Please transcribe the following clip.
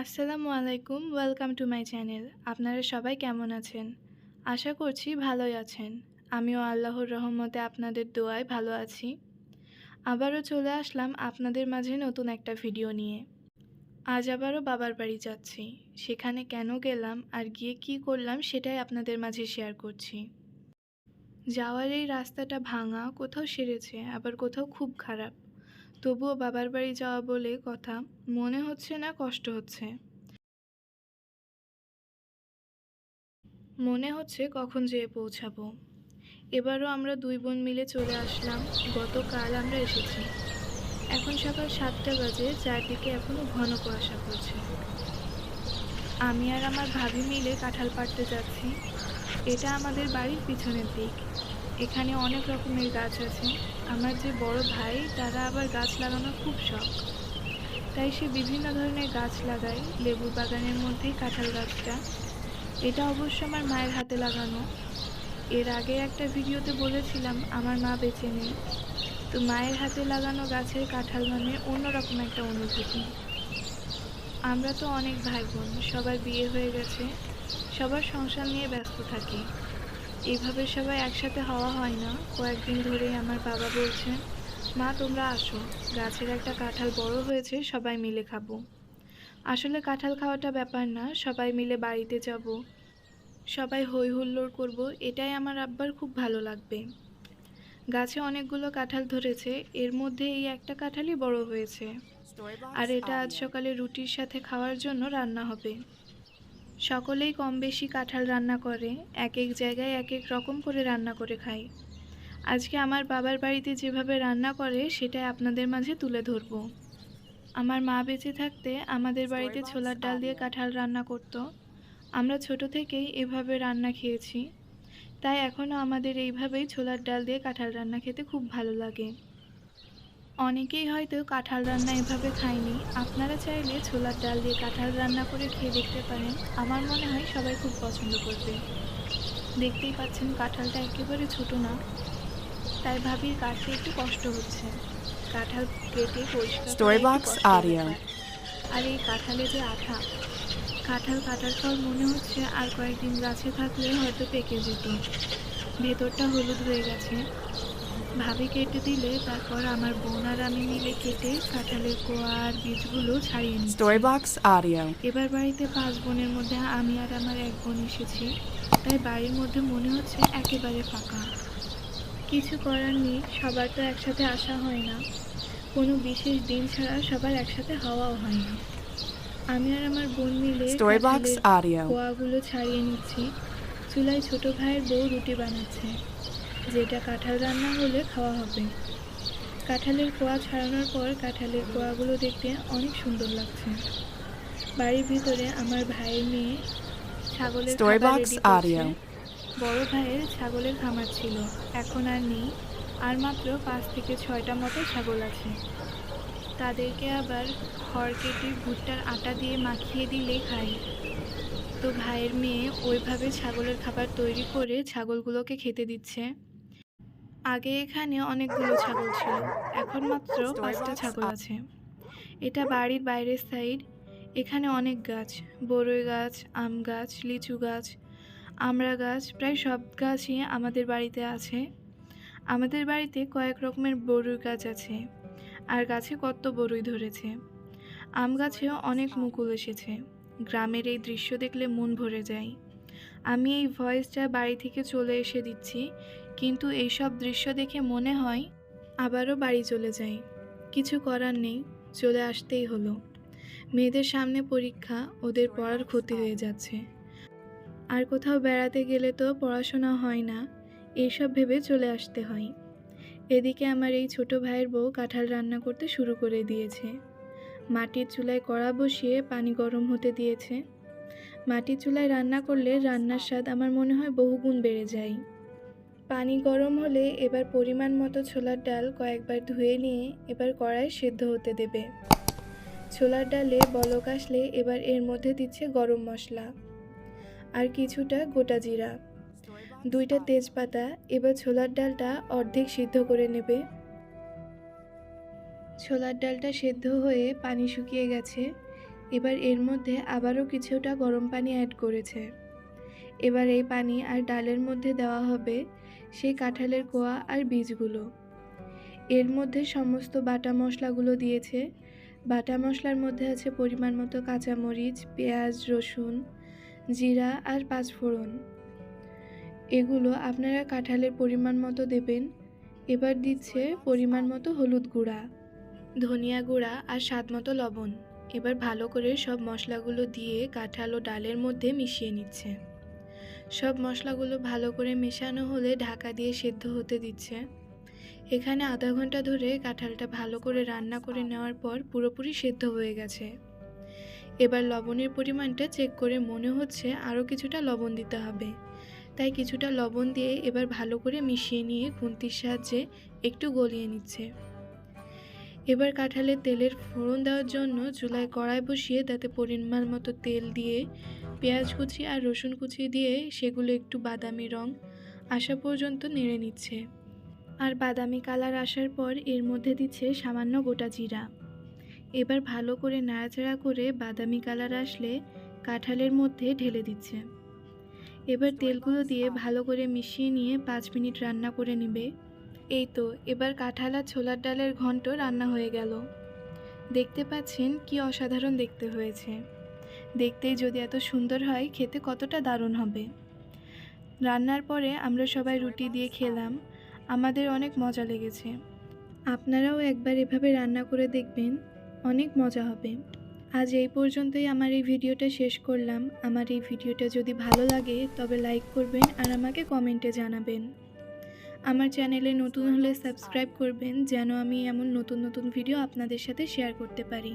আসসালামু আলাইকুম, welcome to my channel. আপনারা সবাই কেমন আছেন? আশা করছি ভালোই আছেন। আমিও আল্লাহর রহমতে আপনাদের দোয়ায় ভালো আছি। আবারও চলে আসলাম আপনাদের মাঝে নতুন একটা ভিডিও নিয়ে। আজ আবারও বাবার বাড়ি যাচ্ছি। সেখানে কেন গেলাম আর গিয়ে কি করলাম সেটাই আপনাদের মাঝে শেয়ার করছি। যাওয়ার এই রাস্তাটা ভাঙা কোথাও সেরেছে, আবার কোথাও খুব খারাপ। তবুও বাবার বাড়ি যাওয়া বলে কথা, মনে হচ্ছে না কষ্ট হচ্ছে। মনে হচ্ছে কখন যেয়ে পৌঁছাবো। এবারও আমরা দুই বোন মিলে চলে আসলাম, গতকাল আমরা এসেছি। এখন সকাল সাতটা বাজে, চারদিকে এখনও ঘন কুয়াশা পড়ছে। আমি আর আমার ভাবি মিলে কাঁঠাল পাড়তে যাচ্ছি। এটা আমাদের বাড়ির পিছনের দিক। এখানে অনেক রকমের গাছ আছে। আমার যে বড় ভাই, তারা আবার গাছ লাগানোর খুব শখ। তাই সে বিভিন্ন ধরনের গাছ লাগায় লেবুর বাগানের মধ্যেই কাঁঠাল গাছটা। এটা অবশ্য আমার মায়ের হাতে লাগানো। এর আগে একটা ভিডিওতে বলেছিলাম, আমার মা বেঁচে নেই। তো মায়ের হাতে লাগানো গাছের কাঁঠাল মানে অন্যরকম একটা অনুভূতি। আমরা তো অনেক ভাই বোন সবার বিয়ে হয়ে গেছে, সবার সংসার নিয়ে ব্যস্ত থাকি। এইভাবে সবাই একসাথে হওয়া হয় না। কয়েকদিন ধরেই আমার বাবা বলছেন, মা, তোমরা আসো। গাছের একটা কাঁঠাল বড় হয়েছে, সবাই মিলে খাব। আসলে কাঁঠাল খাওয়াটা ব্যাপার না, সবাই মিলে বাড়িতে যাব। সবাই হই হুল্লোড় করব, এটাই আমার আব্বার খুব ভালো লাগবে। গাছে অনেকগুলো কাঁঠাল ধরেছে, এর মধ্যে এই একটা কাঁঠালই বড় হয়েছে। আর এটা আজ সকালে রুটির সাথে খাওয়ার জন্য রান্না হবে। সকলেই কম বেশি কাঁঠাল রান্না করে, এক এক জায়গায় এক এক রকম করে রান্না করে খায়। আজকে আমার বাবার বাড়িতে যেভাবে রান্না করে, সেটাই আপনাদের মাঝে তুলে ধরব। আমার মা বেঁচে থাকতে আমাদের বাড়িতে ছোলার ডাল দিয়ে কাঁঠাল রান্না করত। আমরা ছোট থেকেই এভাবে রান্না খেয়েছি। তাই এখনও আমাদের এইভাবেই ছোলার ডাল দিয়ে কাঁঠাল রান্না খেতে খুব ভালো লাগে। অনেকেই হয়তো কাঁঠাল রান্না এভাবে খায়নি। আপনারা চাইলে ছোলার ডাল দিয়ে কাঁঠাল রান্না করে খেয়ে দেখতে পারেন। আমার মনে হয় সবাই খুব পছন্দ করবে। দেখতেই পাচ্ছেন কাঁঠালটা একেবারে ছোট না। তাই ভাবি কাটতে একটু কষ্ট হচ্ছে। কাঁঠাল কেটে পরিষ্কার। আর এই কাঁঠালে যে আঠা কাঁঠাল কাটার পর মনে হচ্ছে আর কয়েকদিন গাছে থাকলে হয়তো পেকে যেত। ভেতরটা হলুদ হয়ে গেছে। ভাবি কেটে দিলে তারপর আমার বোন আর আমি মিলে কেটে কাঁঠালের কোয়া আর বীজগুলো ছাড়িয়ে নিচ্ছি। Storybox Audio. এবার বাড়িতে পাঁচ বোনের মধ্যে আমি আর আমার এক বোন এসেছি। তাই বাড়ির মধ্যে মনে হচ্ছে একেবারে ফাঁকা। কিছু করার নেই সবার তো একসাথে আসা হয় না। কোনো বিশেষ দিন ছাড়া সবার একসাথে হওয়াও হয় না। আমি আর আমার বোন মিলে Storybox কাঁঠালের Audio. কোয়াগুলো ছাড়িয়ে নিচ্ছি চুলায় ছোট ভাইয়ের বউ রুটি বানাচ্ছে যেটা কাঁঠাল রান্না হলে খাওয়া হবে কাঁঠালের কোয়া ছাড়ানোর পর কাঁঠালের কোয়াগুলো দেখতে অনেক সুন্দর লাগছে বাড়ির ভিতরে আমার ভাইয়ের মেয়ে ছাগলের খাবার ready করছে। Audio. বড় ভাইয়ের ছাগলের খামার ছিল এখন আর নেই আর মাত্র পাঁচ থেকে ছয়টা মতো ছাগল আছে তাদেরকে আবার খড় কেটে ভুট্টার আটা দিয়ে মাখিয়ে দিলে খায়। তো ভাইয়ের মেয়ে ওইভাবে ছাগলের খাবার তৈরি করে ছাগলগুলোকে খেতে দিচ্ছে। আগে এখানে অনেকগুলো ছাগল ছিল এখন মাত্র পাঁচটা ছাগল আছে। এটা বাড়ির বাইরের সাইড এখানে অনেক গাছ বড়ই গাছ আম গাছ লিচু গাছ আমড়া গাছ প্রায় সব গাছই আমাদের বাড়িতে আছে। আমাদের বাড়িতে কয়েক রকমের বড়ুই গাছ আছে। আর গাছে কত বড়ই ধরেছে। আম গাছেও অনেক মুকুল এসেছে। গ্রামের এই দৃশ্য দেখলে মন ভরে যায়। আমি এই ভয়েসটা বাড়ি থেকে চলে এসে দিচ্ছি, কিন্তু এইসব দৃশ্য দেখে মনে হয় আবারও বাড়ি চলে যাই। কিছু করার নেই, চলে আসতেই হলো। মেয়েদের সামনে পরীক্ষা, ওদের পড়ার ক্ষতি হয়ে যাচ্ছে। আর কোথাও বেড়াতে গেলে তো পড়াশোনা হয় না, এইসব ভেবে চলে আসতে হয়। এদিকে আমার এই ছোট ভাইয়ের বউ কাঁঠাল রান্না করতে শুরু করে দিয়েছে। মাটির চুলায় কড়া বসিয়ে পানি গরম হতে দিয়েছে। মাটির চুলায় রান্না করলে রান্নার স্বাদ আমার মনে হয় বহুগুণ বেড়ে যায়। পানি গরম হলে এবার পরিমাণ মতো ছোলার ডাল কয়েকবার ধুয়ে নিয়ে এবার কড়াই সেদ্ধ হতে দেবে। ছোলার ডালে বলক আসলে এবার এর মধ্যে দিচ্ছে গরম মশলা। আর কিছুটা গোটা জিরা। দুইটা তেজপাতা, এবার ছোলার ডালটা অর্ধেক সিদ্ধ করে নেবে। ছোলার ডালটা সেদ্ধ হয়ে পানি শুকিয়ে গেছে। এবার এর মধ্যে আবারও কিছুটা গরম পানি অ্যাড করেছে। এবার এই পানি আর ডালের মধ্যে দেওয়া হবে সেই কাঁঠালের কোয়া আর বীজগুলো। এর মধ্যে সমস্ত বাটা মশলাগুলো দিয়েছে। বাটা মশলার মধ্যে আছে পরিমাণ মতো কাঁচামরিচ, পেঁয়াজ, রসুন, জিরা আর পাঁচফোড়ন। এগুলো আপনারা কাঁঠালের পরিমাণ মতো দেবেন। এবার দিচ্ছে পরিমাণ মতো হলুদ গুঁড়া, ধনিয়া গুঁড়া আর স্বাদ মতো লবণ। এবার ভালো করে সব মশলাগুলো দিয়ে কাঁঠাল ও ডালের মধ্যে মিশিয়ে নিচ্ছে। সব মশলাগুলো ভালো করে মেশানো হলে ঢাকা দিয়ে সেদ্ধ হতে দিচ্ছে। এখানে আধা ঘণ্টা ধরে কাঁঠালটা ভালো করে রান্না করে নেওয়ার পর পুরোপুরি সেদ্ধ হয়ে গেছে। এবার লবণের পরিমাণটা চেক করে মনে হচ্ছে আরও কিছুটা লবণ দিতে হবে। তাই কিছুটা লবণ দিয়ে এবার ভালো করে মিশিয়ে নিয়ে খুন্তির সাহায্যে একটু গলিয়ে নিচ্ছে। এবার কাঁঠালের তেলের ফোড়ন দেওয়ার জন্য চুলায় কড়াই বসিয়ে তাতে পরিমাণ মতো তেল দিয়ে, পেঁয়াজ কুচি আর রসুন কুচি দিয়ে সেগুলো একটু বাদামি রং আসা পর্যন্ত নেড়ে নিচ্ছে। আর বাদামি কালার আসার পর এর মধ্যে দিচ্ছে সামান্য গোটা জিরা। এবার ভালো করে নাড়াচাড়া করে বাদামি কালার আসলে কাঁঠালের মধ্যে ঢেলে দিচ্ছে। এবার তেলগুলো দিয়ে ভালো করে মিশিয়ে নিয়ে পাঁচ মিনিট রান্না করে নেবে। এই তো, এবার কাঁঠাল ছোলার ডালের ঘন্ট রান্না হয়ে গেল। দেখতে পাচ্ছেন কি অসাধারণ দেখতে হয়েছে। দেখতেই যদি এত সুন্দর হয়, খেতে কতটা দারুণ হবে। রান্নার পরে আমরা সবাই রুটি দিয়ে খেলাম। আমাদের অনেক মজা লেগেছে। আপনারাও একবার এভাবে রান্না করে দেখবেন, অনেক মজা হবে। আজ এই পর্যন্তই আমার এই ভিডিওটা শেষ করলাম। আমার এই ভিডিওটা যদি ভালো লাগে, তবে লাইক করবেন আর আমাকে কমেন্টে জানাবেন। আমার চ্যানেলে নতুন হলে সাবস্ক্রাইব করবেন, যেন আমি এমন নতুন নতুন ভিডিও আপনাদের সাথে শেয়ার করতে পারি।